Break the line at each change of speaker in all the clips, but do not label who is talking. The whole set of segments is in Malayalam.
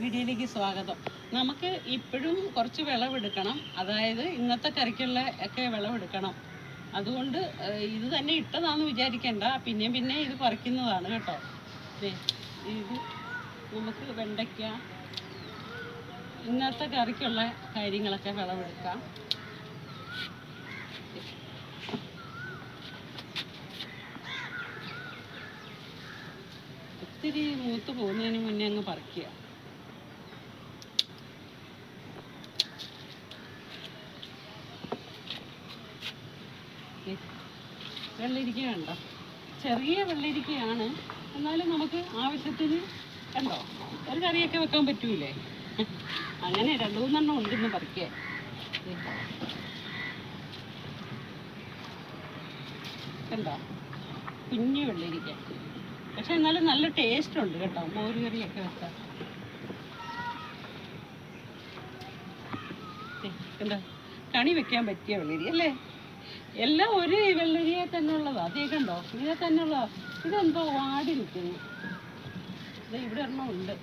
വീഡിയോയിലേക്ക് സ്വാഗതം. നമുക്ക് ഇപ്പോഴും കുറച്ച് വിളവെടുക്കണം. അതായത് ഇന്നത്തെ കറിക്കുള്ള ഒക്കെ വിളവെടുക്കണം. അതുകൊണ്ട് ഇത് തന്നെ ഇട്ടതാന്ന് വിചാരിക്കേണ്ട. പിന്നെ പിന്നെ ഇത് പറിക്കുന്നതാണ് കേട്ടോ. ഇത് നമുക്ക് വെണ്ടയ്ക്ക ഇന്നത്തെ കറിക്കുള്ള കാര്യങ്ങളൊക്കെ വിളവെടുക്കാം. ഒത്തിരി മൂത്ത് പോകുന്നതിന് മുന്നേ അങ്ങ് പറിക്കുക. ദേ, വെള്ളരിക്ക കണ്ടോ? ചെറിയ വെള്ളരിക്കയാണ്. എന്നാലും നമുക്ക് ആവശ്യത്തിന് കണ്ടോ? ഒരു കറിയൊക്കെ വെക്കാൻ പറ്റൂലേ? അങ്ങനെ രണ്ടു മൂന്നെണ്ണം ഉണ്ടെന്ന് പറിക്കേ. കണ്ടോ? കുഞ്ഞു വെള്ളരിക്ക. പക്ഷെ എന്നാലും നല്ല ടേസ്റ്റ് ഉണ്ട് കേട്ടോ. മോര് കറിയൊക്കെ വെച്ചാൽ എന്താ കണി വെക്കാൻ പറ്റിയ വെള്ളരി അല്ലേ? എല്ലാം ഒരു വെള്ളരിയെ തന്നെ ഉള്ളതാ അതേ കണ്ടോ ഇതിനെ തന്നെ ഉള്ളതാ ഇതെന്തോ വാടി നിൽക്കുന്നു. ഇത് ഇവിടെ ഒരെണ്ണം ഉണ്ട്.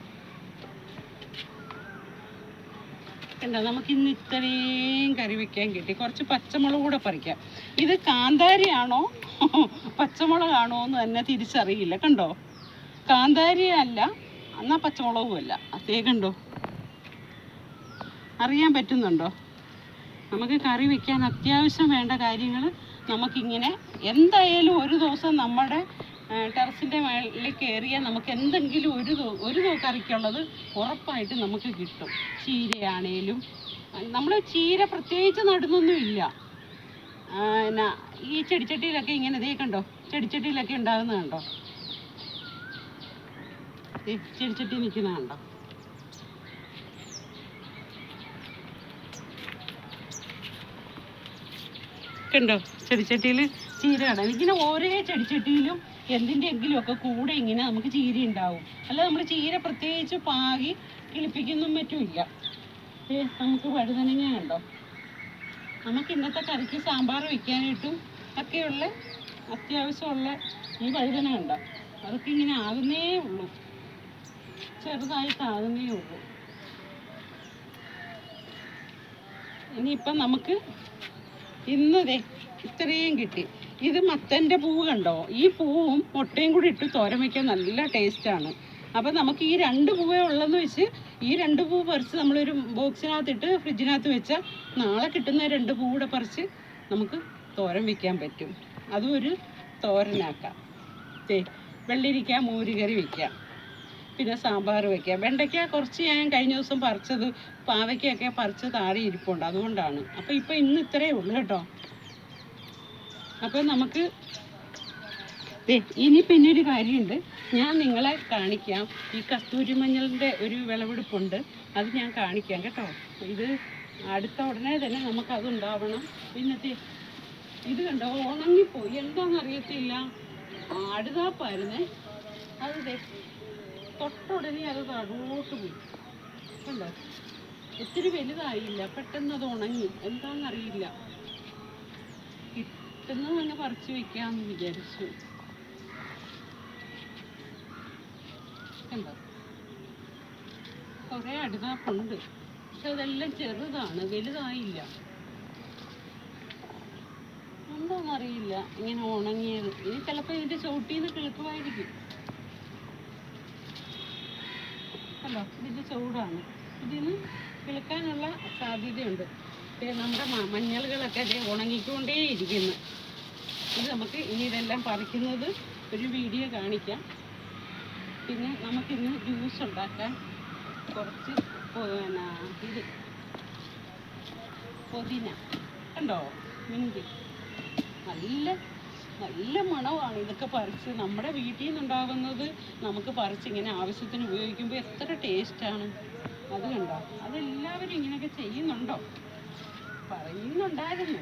കണ്ടോ നമുക്ക് ഇന്ന് ഇത്രയും കറി വെക്കാൻ കിട്ടി. കുറച്ച് പച്ചമുളക് കൂടെ പറിക്കാം. ഇത് കാന്താരിയാണോ? പച്ചമുളകാണോ എന്ന് തന്നെ തിരിച്ചറിയില്ല. കണ്ടോ? കാന്താരി അല്ല എന്നാ പച്ചമുളകും അല്ല. അതേ കണ്ടോ അറിയാൻ പറ്റുന്നുണ്ടോ? നമുക്ക് കറി വെക്കാൻ അത്യാവശ്യം വേണ്ട കാര്യങ്ങൾ നമുക്കിങ്ങനെ എന്തായാലും ഒരു ദിവസം നമ്മുടെ ടെറസിന്റെ മേളിൽ കയറിയാൽ നമുക്ക് എന്തെങ്കിലും ഒരു ഒരു കറിക്കുള്ളത് ഉറപ്പായിട്ട് നമുക്ക് കിട്ടും. ചീരയാണേലും നമ്മൾ ചീര പ്രത്യേകിച്ച് നടുന്നൊന്നുമില്ല എന്നാ ഈ ചെടിച്ചട്ടിയിലൊക്കെ ഇങ്ങനെ ദേ കണ്ടോ? ചെടിച്ചട്ടിയിലൊക്കെ ഉണ്ടാകുന്നത് കണ്ടോ? ദേ ചെടിച്ചട്ടി നിൽക്കുന്ന കണ്ടോ? കണ്ടോ ചെടിച്ചട്ടിയിൽ ചീര കാണാം എനിക്കിങ്ങനെ ഓരോ ചെടിച്ചട്ടിയിലും എന്തിന്റെയെങ്കിലും ഒക്കെ കൂടെ ഇങ്ങനെ നമുക്ക് ചീര ഉണ്ടാവും അല്ല നമ്മൾ ചീര പ്രത്യേകിച്ച് പാകി കിളിപ്പിക്കുന്നും പറ്റുമില്ല ഏ നമുക്ക് വഴുതനങ്ങ ഉണ്ടോ നമുക്ക് ഇന്നത്തെ കറിക്ക് സാമ്പാർ വയ്ക്കാനായിട്ടും ഒക്കെയുള്ള അത്യാവശ്യമുള്ള ഈ വഴുതന ഉണ്ടോ അതൊക്കെ ഇങ്ങനെ ആകുന്നേ ഉള്ളൂ. ചെറുതായിട്ട് ആകുന്നേ ഉള്ളൂ. ഇനിയിപ്പം നമുക്ക് ഇന്ന് ദേ ഇത്രയും കിട്ടി. ഇത് മത്തന്റെ പൂവ് കണ്ടോ? ഈ പൂവും മുട്ടയും കൂടി ഇട്ട് തോരൻ വയ്ക്കാൻ നല്ല ടേസ്റ്റാണ് അപ്പം നമുക്ക് ഈ രണ്ട് പൂവേ ഉള്ളെന്ന് വെച്ച് ഈ രണ്ട് പൂ പറിച്ച് നമ്മളൊരു ബോക്സിനകത്തിട്ട് ഫ്രിഡ്ജിനകത്ത് വെച്ചാൽ നാളെ കിട്ടുന്ന രണ്ട് പൂ കൂടെ പറിച്ച് നമുക്ക് തോരൻ വയ്ക്കാൻ പറ്റും. അതും ഒരു തോരനാക്കാം. വെള്ളരിക്ക മോരുകറി വയ്ക്കാം പിന്നെ സാമ്പാർ വെക്കാം. വെണ്ടയ്ക്ക കുറച്ച് ഞാൻ കഴിഞ്ഞ ദിവസം പറിച്ചത് പാവയ്ക്കൊക്കെ പറിച്ച് താഴെ ഇരിപ്പുണ്ട് അതുകൊണ്ടാണ്. അപ്പോൾ ഇപ്പോൾ ഇന്ന് ഇത്രയേ ഉള്ളൂ കേട്ടോ. അപ്പോൾ നമുക്ക് ഇനി പിന്നെ ഒരു കാര്യമുണ്ട്. ഞാൻ നിങ്ങളെ കാണിക്കാം. ഈ കസ്തൂരി മഞ്ഞളിന്റെ ഒരു വിളവെടുപ്പുണ്ട്. അത് ഞാൻ കാണിക്കാം കേട്ടോ. ഇത് അടുത്ത ഉടനെ തന്നെ നമുക്കത് ഉണ്ടാവണം പിന്നെ ദേ, ഇത് കണ്ടോ? ഉണങ്ങിപ്പോയി. എന്താണെന്ന് അറിയത്തില്ല ആടുതാപ്പായിരുന്നേ. അത് തൊട്ടുടനെ അത് താഴോട്ട് പോയി. കണ്ടോ? ഒത്തിരി വലുതായില്ല. പെട്ടെന്ന് അത് ഉണങ്ങി. എന്താണെന്നറിയില്ല കിട്ടുന്ന തന്നെ പറിച്ചു വെക്കാന്ന് വിചാരിച്ചു. കണ്ടോ? കുറേ അടുതാപ്പുണ്ട്. പക്ഷെ അതെല്ലാം ചെറുതാണ്. വലുതായില്ല. എന്താണെന്നറിയില്ല ഇങ്ങനെ ഉണങ്ങിയത്. ഇനി ചിലപ്പോൾ ഇതിന്റെ ചവിട്ടിന്ന് കിളുക്കുമായിരിക്കും അല്ലോ ഇതിന്റെ ചൂടാണ്. ഇതിന് കിളുക്കാനുള്ള സാധ്യതയുണ്ട്. നമ്മുടെ മഞ്ഞളുകളൊക്കെ അതേ ഉണങ്ങിക്കൊണ്ടേ ഇരിക്കുന്നു ഇത് നമുക്ക് ഇനി ഇതെല്ലാം പറിക്കുന്നത് ഒരു വീഡിയോ കാണിക്കാം. പിന്നെ നമുക്കിന്ന് ജ്യൂസ് ഉണ്ടാക്കാൻ കുറച്ച് പിന്നെ ഇത് പുതിന. കണ്ടോ? മിന്തി. നല്ല നല്ല മണമാണ് ഇതൊക്കെ പറിച്ച്. നമ്മുടെ വീട്ടിൽ നിന്നുണ്ടാകുന്നത് നമുക്ക് പറിച്ച് ഇങ്ങനെ ആവശ്യത്തിന് ഉപയോഗിക്കുമ്പോൾ എത്ര ടേസ്റ്റാണ്. അത് കണ്ടോ? അതെല്ലാവരും ഇങ്ങനെയൊക്കെ ചെയ്യുന്നുണ്ടോ? പറയുന്നുണ്ടായിരുന്നു.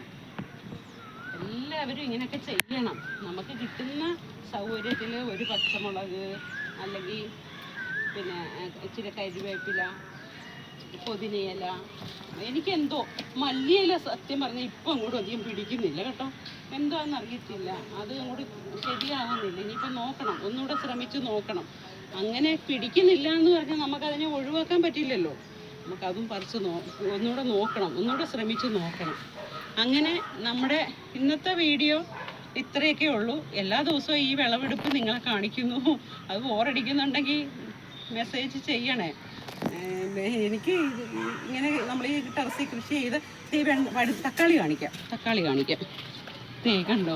എല്ലാവരും ഇങ്ങനെയൊക്കെ ചെയ്യണം. നമുക്ക് കിട്ടുന്ന സൗകര്യത്തിൽ ഒരു പച്ചമുളക് അല്ലെങ്കിൽ പിന്നെ ഇച്ചിരി കരിവേപ്പില പുതിനയില. എനിക്കെന്തോ മല്ലിയില സത്യം പറഞ്ഞാൽ ഇപ്പം അങ്ങോട്ട് അധികം പിടിക്കുന്നില്ല കേട്ടോ. എന്താണെന്ന് അറിയത്തില്ല. അത് അങ്ങോട്ട് ശരിയാവുന്നില്ല. ഇനിയിപ്പൊ നോക്കണം. ഒന്നുകൂടെ ശ്രമിച്ചു നോക്കണം. അങ്ങനെ പിടിക്കുന്നില്ല എന്ന് പറഞ്ഞാൽ നമുക്കതിനെ ഒഴിവാക്കാൻ പറ്റില്ലല്ലോ. നമുക്കതും പറിച്ച് നോ ഒന്നുകൂടെ നോക്കണം. ഒന്നുകൂടെ ശ്രമിച്ചു നോക്കണം. അങ്ങനെ നമ്മുടെ ഇന്നത്തെ വീഡിയോ ഇത്രയൊക്കെ ഉള്ളൂ. എല്ലാ ദിവസവും ഈ വിളവെടുപ്പ് നിങ്ങളെ കാണിക്കുന്നു. അത് ബോറടിക്കുന്നുണ്ടെങ്കിൽ മെസ്സേജ് ചെയ്യണേ. എനിക്ക് ഇങ്ങനെ നമ്മൾ ഈ ടെറസിൽ കൃഷി ചെയ്ത് ഈ വെണ്ട തക്കാളി കാണിക്കാം. തക്കാളി കാണിക്കാം. ദേ കണ്ടോ?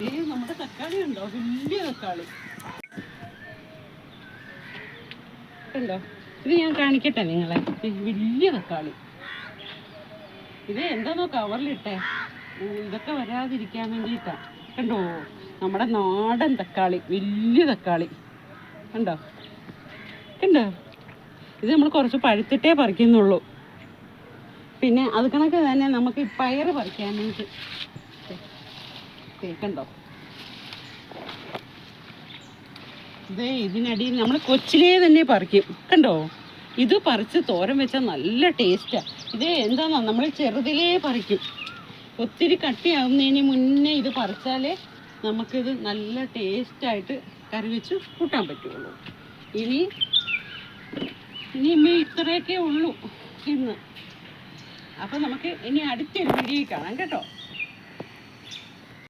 ദേ നമ്മുടെ തക്കാളി ഉണ്ടോ വലിയ തക്കാളി. കണ്ടോ? ഇത് ഞാൻ കാണിക്കട്ടെ നിങ്ങളെ. വലിയ തക്കാളി. ഇത് എന്താണോ കവറിലിട്ടെ. ഇതൊക്കെ വരാതിരിക്കാൻ വേണ്ടിയിട്ടാ. കണ്ടോ? നമ്മുടെ നാടൻ തക്കാളി വലിയ തക്കാളി. കണ്ടോ? കണ്ടോ ഇത് നമ്മൾ കുറച്ച് പഴുത്തിട്ടേ പറിക്കുന്നുള്ളൂ. പിന്നെ അത് കണക്ക് തന്നെ നമുക്ക് ഈ പയർ പറിക്കാനായിട്ട് കേൾക്കണ്ടോ ഇതേ ഇതിനടിയിൽ നമ്മൾ കൊച്ചിലേ തന്നെ പറിക്കും. കണ്ടോ? ഇത് പറിച്ച് തോരൻ വെച്ചാൽ നല്ല ടേസ്റ്റാണ് ഇത് എന്താണോ നമ്മൾ ചെറുതിലേ പറിക്കും. ഒത്തിരി കട്ടിയാവുന്നതിന് മുന്നേ ഇത് പറിച്ചാലേ നമുക്കിത് നല്ല ടേസ്റ്റായിട്ട് കറി വെച്ച് കൂട്ടാൻ പറ്റുള്ളൂ. ഇനി ഇനി ഇത്രയൊക്കെ ഉള്ളൂ ഇന്ന്. അപ്പം നമുക്ക് ഇനി അടുത്തൊരു വീഡിയോ കാണാം കേട്ടോ.